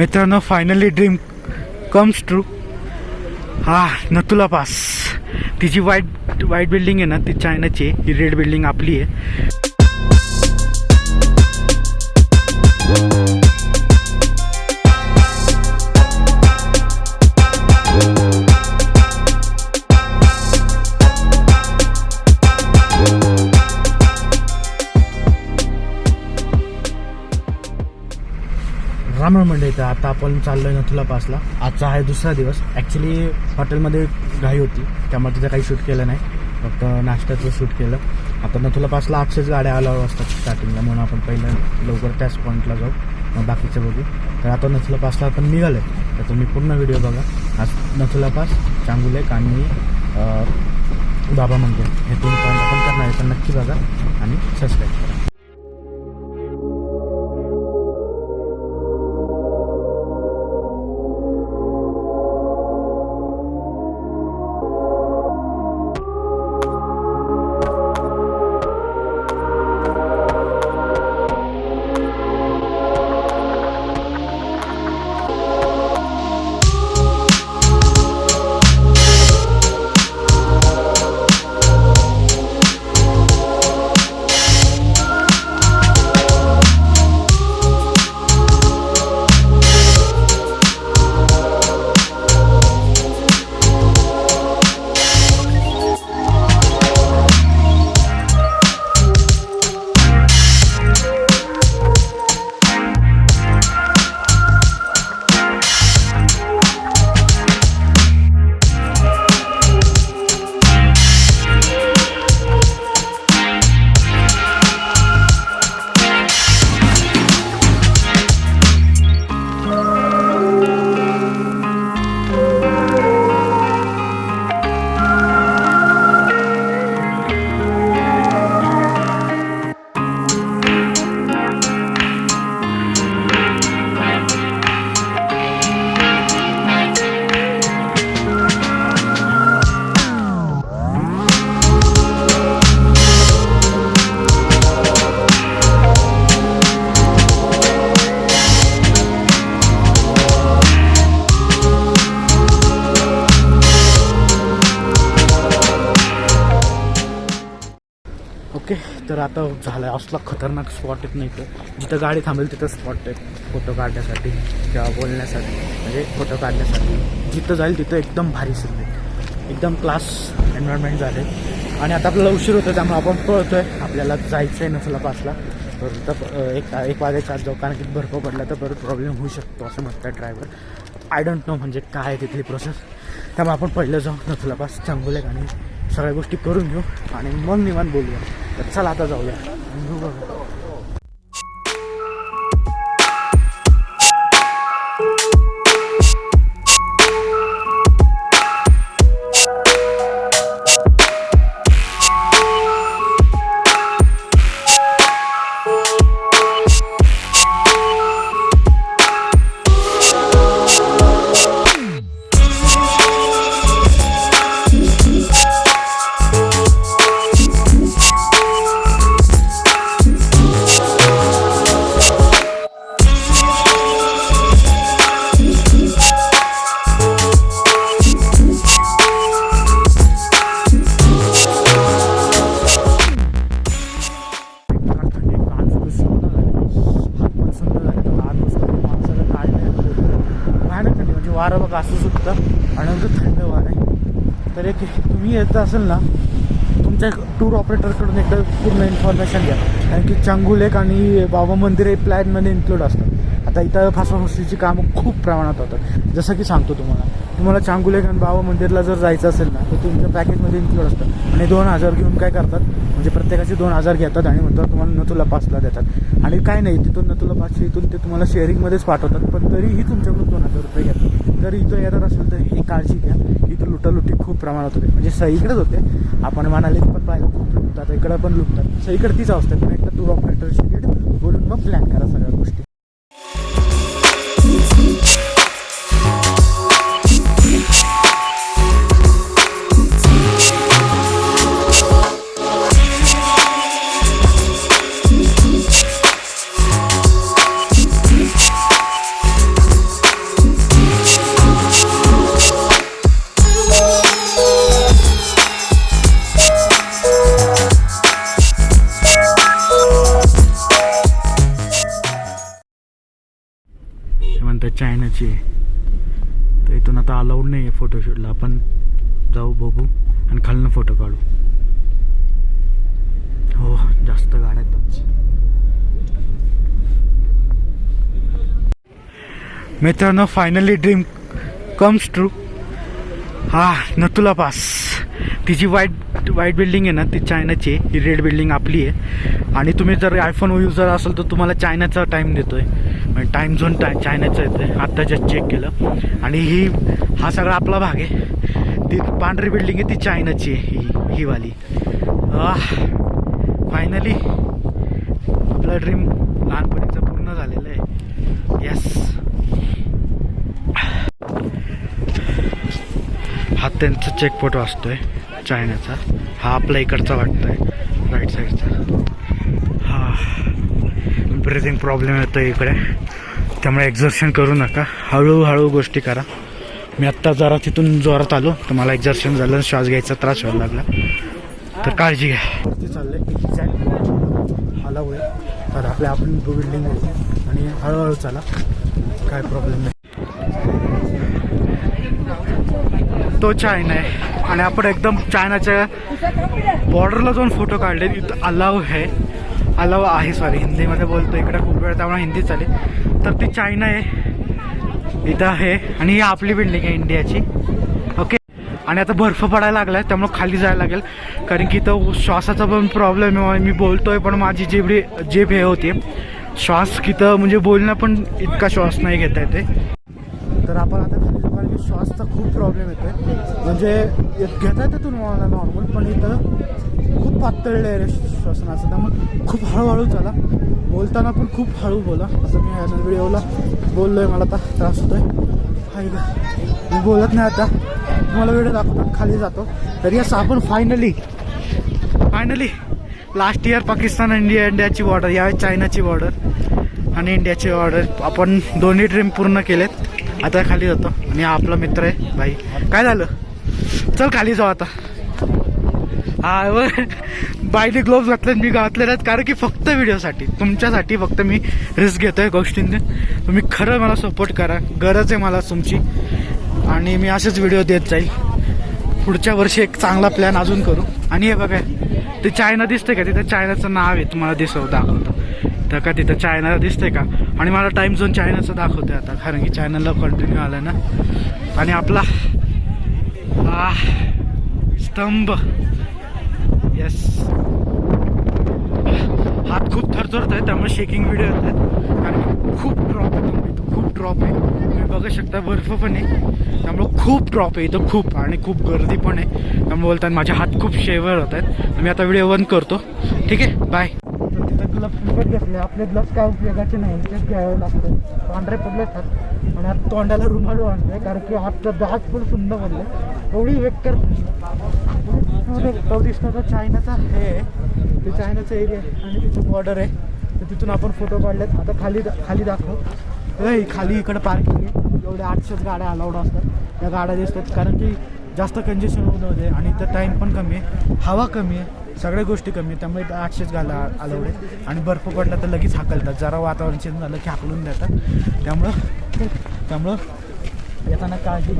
मित्रांनो finally dream comes true हा नथुला pass. ती जी वाईट बिल्डिंग आहे ना ती चायनाची आहे. ही रेड बिल्डिंग आपली आहे. मंडईचं आता चाललोय नथुला पासला. आजचा आहे दुसरा दिवस. ॲक्च्युली हॉटेलमध्ये घाई होती. त्यामुळे तिथं काही शूट केलं नाही. फक्त नाश्त्याचं शूट केलं. आता नथुला पासला आठशेच गाड्या अलाव असतात स्टार्टिंगला म्हणून आपण पहिलं लवकर त्याच पॉईंटला जाऊ. मग बाकीचं बघू. तर आता नथुला पासला आपण निघालं आहे तर तुम्ही पूर्ण व्हिडिओ बघा. आज नथुला पास चांगुलेक आणि बाबा मंदिर हे दोन पॉईंट आपण करणार आहे. तर नक्की बघा आणि सबस्क्राईब करा. आता झाला आहे असला खतरनाक स्पॉट आहेत नाही तर जिथं गाडी थांबेल तिथं स्पॉट आहेत फोटो काढण्यासाठी किंवा बोलण्यासाठी म्हणजे फोटो काढण्यासाठी. जिथं जाईल तिथं एकदम भारी सीन आहे. एकदम क्लास एन्व्हायरमेंट झाले. आणि आता आपल्याला उशीर होतो त्यामुळे आपण पळतो आहे आपल्याला जायचं आहे नसला पासला तर तर एक एक वाजायचा जाऊ कारण की बर्फ पडला तर परत प्रॉब्लेम होऊ शकतो असं म्हणतात ड्रायव्हर आय डोंट नो म्हणजे काय आहे तिथली प्रोसेस त्यामुळे आपण पहिलं जाऊ नथुला पास चांगुलेक आणि सगळ्या गोष्टी करून घेऊ आणि मग निवान बोलूया. तर चला आता जाऊया. तुम्ही असेल ना तुमच्या टूर ऑपरेटरकडून एकदा पूर्ण इन्फॉर्मेशन घ्या. कारण की चांगुलेक आणि बाबा मंदिर हे प्लॅनमध्ये इन्क्लूड असतात आता इथं फासाफासीची कामं खूप प्रमाणात होतात. जसं की सांगतो तुम्हाला. तुम्हाला चांगुलेक बाबा मंदिरला जर जायचं असेल ना तर तुमच्या पॅकेजमध्ये इन्क्लूड असतं. आणि दोन हजार घेऊन काय करतात? म्हणजे प्रत्येकाचे दोन हजार घेतात आणि म्हणतात तुम्हाला नथुला पासला देतात. आणि काय नाही तिथून नथुला पाचशे इथून ते तुम्हाला शेअरिंगमध्येच पाठवतात पण तरीही तुमच्याकडून दोन हजार रुपये घेतात. जर इथं येणार असेल तर ही काळजी घ्या. इथं लुटालुटी खूप प्रमाणात होते. म्हणजे सईकडेच होते. आपण म्हणाले पण पाहिलं खूप लुटतात इकडं पण लुटतात. सईकडे तीच अवस्था आहे. पण एकदा टूर ऑपरेटरशी बोलून मग प्लॅन करा सगळ्या गोष्टी. म्हणतात आहे. तर इथून आता अलाउड नाही आहे फोटोशूटला आपण जाऊ बघू आणि खालनं फोटो काढू. हो जास्त गाड्या आहेत मित्रांनो फायनली ड्रीम कम्स ट्रू हा नथुला पास. तिची वाईट व्हाईट बिल्डिंग आहे ना ती चायनाची आहे. ही रेड बिल्डिंग आपली आहे. आणि तुम्ही जर आयफोन युजर असाल तर तुम्हाला चायनाचा टाईम देतो आहे टाईम झोन टाय चायनाचं येतोय आत्ता जस्ट चेक केलं. आणि ही हा सगळा आपला भाग आहे. ती पांढरी बिल्डिंग आहे ती चायनाची आहे ही ही वाली. फायनली आपलं ड्रीम लहानपणीचं पूर्ण झालेलं आहे. येस हा त्यांचा चेकपोट वाचतोय चायनाचा हा आपल्या इकडचा वाटतोय राईट साईडचा हा. ब्रिथिंग प्रॉब्लेम येतो इकडे. त्यामुळे एक्झर्शन करू नका. हळूहळू गोष्टी करा. मी आत्ता जरा तिथून जोरात आलो तर मला एक्झर्शन झालं श्वास घ्यायचा त्रास व्हायला लागला. तर काळजी घ्या. वरती चाललंय आला होईल तर आपल्या आपण बिल्डिंग आणि हळूहळू चाला. काय प्रॉब्लेम नाही. तो चायना आहे. आणि आपण एकदम चायनाच्या बॉर्डरला जाऊन फोटो काढले इथं अलाव आहे. अलाव आहे सॉरी हिंदीमध्ये बोलतो इकडं खूप वेळ त्यामुळे हिंदी चालेल. तर ती चायना आहे. इथं आहे. आणि ही आपली बिल्डिंग आहे इंडियाची. ओके आणि आता बर्फ पडायला लागलाय त्यामुळे खाली जायला लागेल. कारण की इथं श्वासाचा पण प्रॉब्लेम आहे. मी बोलतोय पण माझी जेवढी जेब हे होती. श्वास किथं म्हणजे बोलणं पण इतका श्वास नाही घेता येते तर आपण आता खाली जाऊ कारण की श्वासचा खूप प्रॉब्लेम येतो म्हणजे येत- घेता येतं तुम्हाला नॉर्मल पण इथं खूप पातळलं आहे रे श्वसनाचं. त्यामुळे खूप हळूहळू चला. बोलताना पण खूप हळू बोला. असं मी ह्या व्हिडिओला आहे मला आता त्रास होतो आहे का मी बोलत नाही आता. तुम्हाला व्हिडिओ दाखवतो खाली जातो. तर यस आपण finally finally last year Pakistan India इंडियाची बॉर्डर यावेळी चायनाची बॉर्डर आणि इंडियाची बॉर्डर आपण दोन्ही ड्रीम पूर्ण केलेत. आता खाली जातो. आणि आपला मित्र आहे भाई. काय झालं? चल खाली जाऊ आता. हा व बाईने ग्लोव्स घातले मी घातले नाहीत कारण की फक्त व्हिडिओसाठी. तुमच्यासाठी फक्त मी रिस्क घेतोय गोष्टींनी. तुम्ही खरं मला सपोर्ट करा. गरज आहे मला तुमची. आणि मी असेच व्हिडिओ देत जाईल. पुढच्या वर्षी एक चांगला प्लॅन अजून करू. आणि हे बघा ते चायना दिसतंय का? तिथं चायनाचं नाव आहे तुम्हाला दिसव दाखवतं. तर का तिथं चायना दिसतंय का? आणि मला टाईम झोन चायनाचं दाखवते आता कारण की चायनाला कंटिन्यू आलं ना. आणि आपला स्तंभ. येस हात खूप थरथरत आहे त्यामुळे शेकिंग व्हिडिओ येत आहेत. कारण खूप ड्रॉप आहे इथं खूप ड्रॉप आहे. तुम्ही बघू शकता बर्फ पण आहे. त्यामुळं खूप ड्रॉप आहे इथं खूप आणि खूप गर्दी पण आहे. त्यामुळे बोलताना माझे हात खूप शेवर होत आहेत. मी आता व्हिडिओ बंद करतो. ठीक आहे? बाय तिथं ग्लव्स विकत घेतले आपले ग्लव्स काय उपयोगाचे नाही तेच घ्यावे लागतं. पांढरे पडले असतात आणि आता तोंडाला रुमाल आणतोय कारण की हातचं दहाच पण सुंदर बनले. एवढी वेकर दिसतं चायनाचा हे आहे. ते चायनाचा एरिया आहे आणि तिथून बॉर्डर आहे. तर तिथून आपण फोटो काढलेत. आता खाली खाली दाखव. नाही खाली इकडं पार्किंग आहे. एवढ्या आठशेच गाड्या अलाउड असतात. त्या गाड्या दिसतात. कारण की जास्त कंजेशन होत होते आणि इथं टाईम पण कमी आहे. हवा कमी आहे. सगळ्या गोष्टी कमी त्यामुळे आठशेच घाला अलाउड आहे. आणि बर्फ पडला तर लगेच हाकलतात. जरा वातावरण चेंज झालं की हाकलून देतात. त्यामुळं त्यामुळं येताना काळजी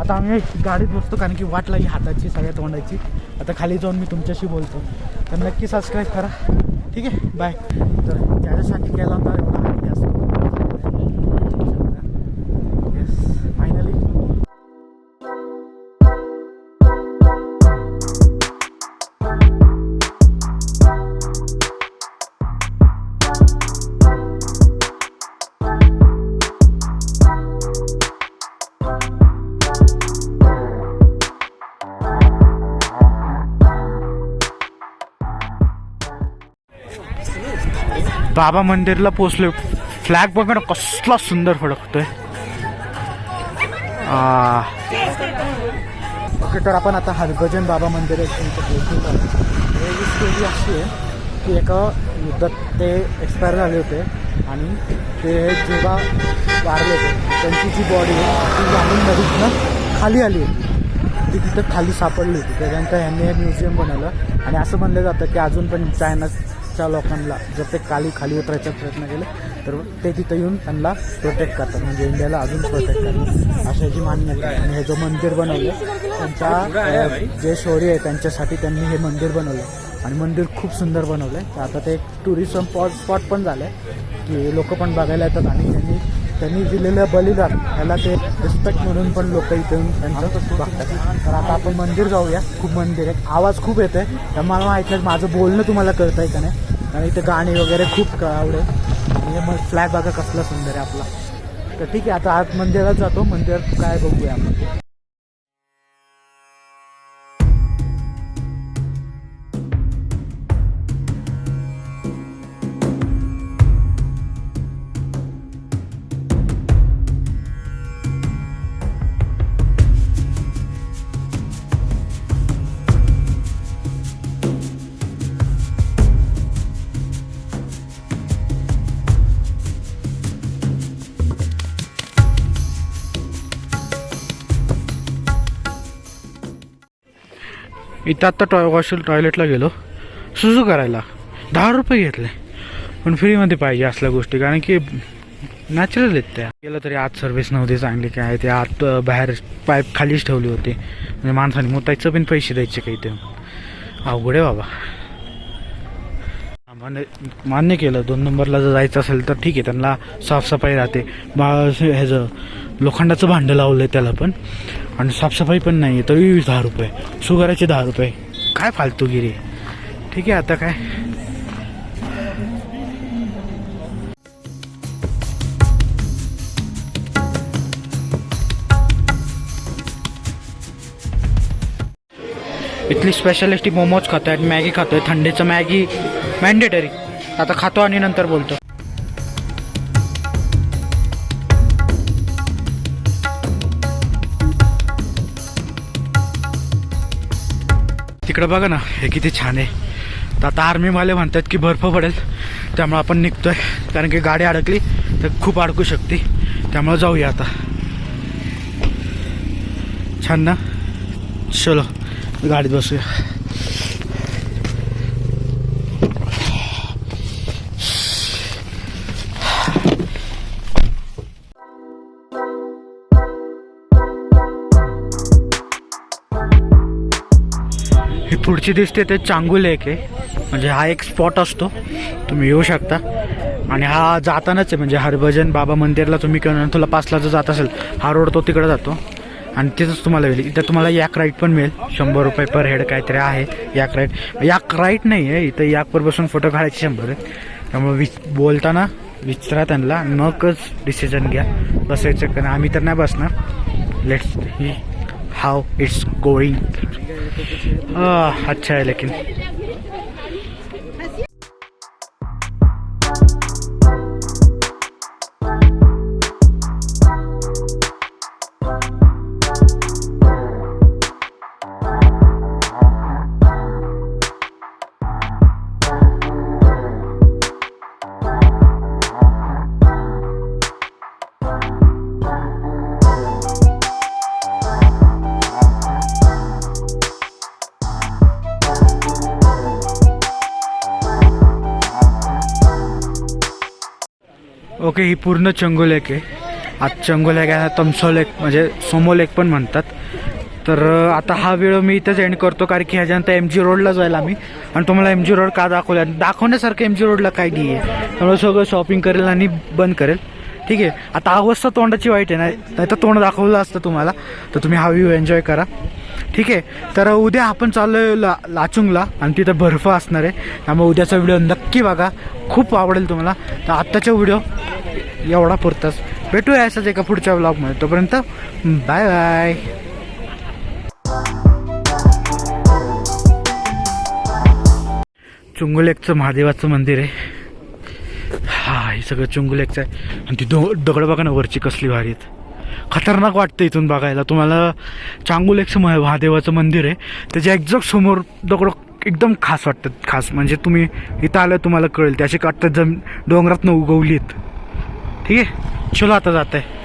आता आम्ही गाडीत बसतो कारण की वाट लागली हाताची सगळ्या तोंडाची. आता खाली जाऊन मी तुमच्याशी बोलतो. तर नक्की सबस्क्राईब करा. ठीक आहे? बाय तर त्याच्यासाठी केला होता बाबा मंदिरला पोचलो फ्लॅग बघा ना कसला सुंदर फडकतोय ओके तर आपण आता हरभजन बाबा मंदिर स्टोरी अशी आहे की एका युद्धात ते एक्सपायर झाले होते. आणि ते जेव्हा वारले होते त्यांची जी बॉडी आहे ती जाणून नदीतनं खाली आली होती. ती तिथं खाली सापडली होती. त्याच्यानंतर यांनी हे म्युझियम बनवलं. आणि असं म्हणलं जातं की अजून पण चायना ट्रेकच्या लोकांना जर ते खाली खाली उतरायचा प्रयत्न केले तर ते तिथं येऊन त्यांना प्रोटेक्ट करतात. म्हणजे इंडियाला अजून प्रोटेक्ट करतात. अशी जी मान्यता आहे. आणि हे जो मंदिर बनवलं त्यांच्या जे शौर्य आहे त्यांच्यासाठी त्यांनी हे मंदिर बनवलं. आणि मंदिर खूप सुंदर बनवलं आहे तर आता ते एक टुरिझम स्पॉट स्पॉट पण झालं आहे की लोक पण बघायला येतात. आणि त्यांनी त्यांनी दिलेलं बलिदान ह्याला ते रिस्पेक्ट म्हणून पण लोक इथे त्यांचं बघतात. तर आता आपण मंदिर जाऊया खूप मंदिर आहे. आवाज खूप येतोय. तर मला माहिती माझं बोलणं तुम्हाला कळतं आहे का नाही? आणि इथे गाणी वगैरे खूप आवडेल म्हणजे मग फ्लॅग बघा कसला सुंदर आहे आपला. तर ठीक आहे आता आज मंदिरात जातो. मंदिरात काय बघूया आपण. इथं आत्ता टॉय वॉशल टॉयलेटला गेलो. सुजू करायला. दहा रुपये घेतले. पण फ्रीमध्ये पाहिजे असल्या गोष्टी कारण की नॅचरल आहेत त्या. गेलं तरी आत सर्व्हिस नव्हती चांगली काय ते आत बाहेर पाईप खालीच ठेवली होती. म्हणजे माणसाने मुतायचं पण पैसे द्यायचे काही ते. अवघड आहे बाबा. मान्य मान्य केलं दोन नंबरला जर जायचं असेल तर ठीक आहे त्यांना साफसफाई राहते. बा ह्याचं लोखंडाचं भांडं लावलं आहे त्याला पण. आणि साफसफाई पण नाही आहे तरी दहा रुपये. सुगाराचे दहा रुपये. काय फालतूगिरी. ठीक आहे आता काय? इथली स्पेशालिस्टी मोमोज खातोय मॅगी खातोय. थंडीचं मॅगी मॅन्डेटरी आता खातो आणि नंतर बोलतो. तिकडं बघा ना हे किती छान आहे. तर आता आर्मीवाले म्हणतात की बर्फ पडेल त्यामुळे आपण निघतोय. कारण की गाडी अडकली तर खूप अडकू शकते. त्यामुळे जाऊया आता. छान ना? चलो गाडीत बसूया. ही पुढची दिसते ते चांगू लेक आहे म्हणजे हा एक स्पॉट असतो. तुम्ही येऊ शकता. आणि हा जातानाच आहे म्हणजे हरभजन बाबा मंदिरला तुम्ही तुला पाचला जर जात असेल हा रोड तो तिकडे जातो. आणि तिथंच तुम्हाला मिळेल इथं तुम्हाला याक राईट पण मिळेल. शंभर रुपये पर हेड काहीतरी आहे याक राईट याक राईट नाही आहे. इथं याकवर बसून फोटो काढायचे शंभर आहे त्यामुळे विच बोलताना विचारा त्यांना. नकच डिसिजन घ्या. बसायचं कारण आम्ही तर नाही बसणार. Let's see how it's going अच्छा है लेकिन। ओके ही पूर्ण चंगो लेक आहे. आज चंगो लेक आहे तमसो लेक म्हणजे सोमो लेक पण म्हणतात. तर आता हा व्हिडिओ मी इथंच एंड करतो कारण की ह्याच्यानंतर एम जी रोडला जाईल आम्ही. आणि तुम्हाला एम जी रोड का दाखवला? दाखवण्यासारखं एम जी रोडला काय नाही आहे त्यामुळे सगळं शॉपिंग करेल आणि बंद करेल. ठीक आहे? आता अवस्था तोंडाची वाईट आहे नाही तर तोंड दाखवलं असतं तुम्हाला. तर तुम्ही हा व्ह्यू एन्जॉय करा. ठीक आहे? तर उद्या आपण चाललो ला लाचुंगला. आणि तिथं बर्फ असणार आहे. त्यामुळे उद्याचा व्हिडिओ नक्की बघा. खूप आवडेल तुम्हाला. तर आत्ताचा व्हिडिओ एवढा पुरताच. भेटूया असंच एका पुढच्या ब्लॉगमध्ये तोपर्यंत बाय बाय चुंगुलेकचं महादेवाचं मंदिर आहे. हा हे सगळं चुंगुलेकचं आहे. आणि ती दो दगड बघा ना वरची कसली भारी आहेत. खतरनाक वाटतं इथून बघायला. तुम्हाला चांगुलेकचं महा- महादेवाचं मंदिर आहे. त्याच्या एक्झॅक्ट समोर दगड एकदम खास वाटतात. खास. म्हणजे तुम्ही इथं आलं तुम्हाला कळेल. त्याची काटतात जम डोंगरातनं उगवलीत. ठीक आहे? चलो आता जात आहे